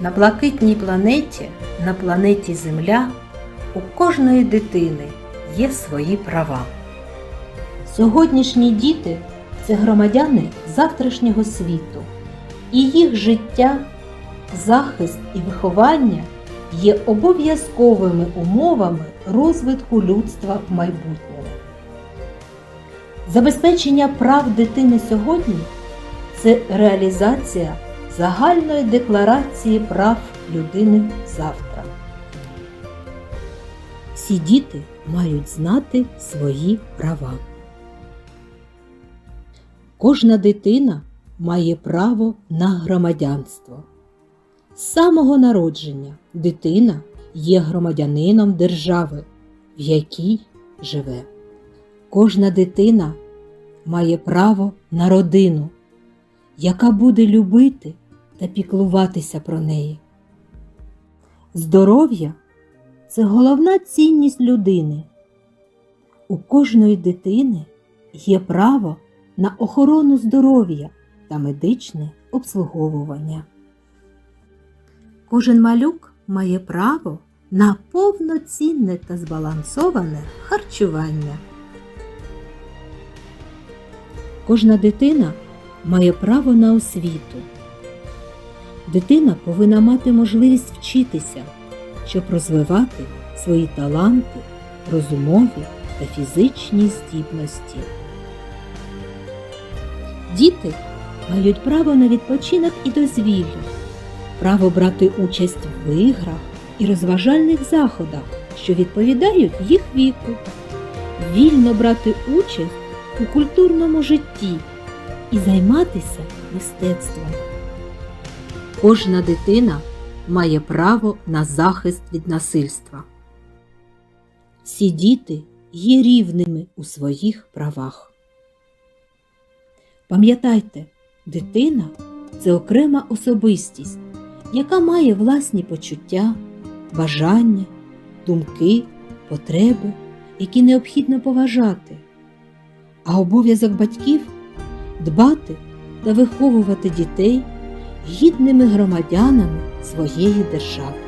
На блакитній планеті, на планеті Земля, у кожної дитини є свої права. Сьогоднішні діти це громадяни завтрашнього світу, і їх життя, захист і виховання є обов'язковими умовами розвитку людства в майбутньому. Забезпечення прав дитини сьогодні це реалізація загальної декларації прав людини завтра. Всі діти мають знати свої права. Кожна дитина має право на громадянство. З самого народження дитина є громадянином держави, в якій живе. Кожна дитина має право на родину, яка буде любити та піклуватися про неї. Здоров'я це головна цінність людини. У кожної дитини є право на охорону здоров'я та медичне обслуговування. Кожен малюк має право на повноцінне та збалансоване харчування. Кожна дитина має право на освіту. Дитина повинна мати можливість вчитися, щоб розвивати свої таланти, розумові та фізичні здібності. Діти мають право на відпочинок і дозвілля, право брати участь в іграх і розважальних заходах, що відповідають їх віку, вільно брати участь у культурному житті і займатися мистецтвом. Кожна дитина має право на захист від насильства. Всі діти є рівними у своїх правах. Пам'ятайте, дитина це окрема особистість, яка має власні почуття, бажання, думки, потреби, які необхідно поважати. А обов'язок батьків дбати та виховувати дітей гідними громадянами своєї держави.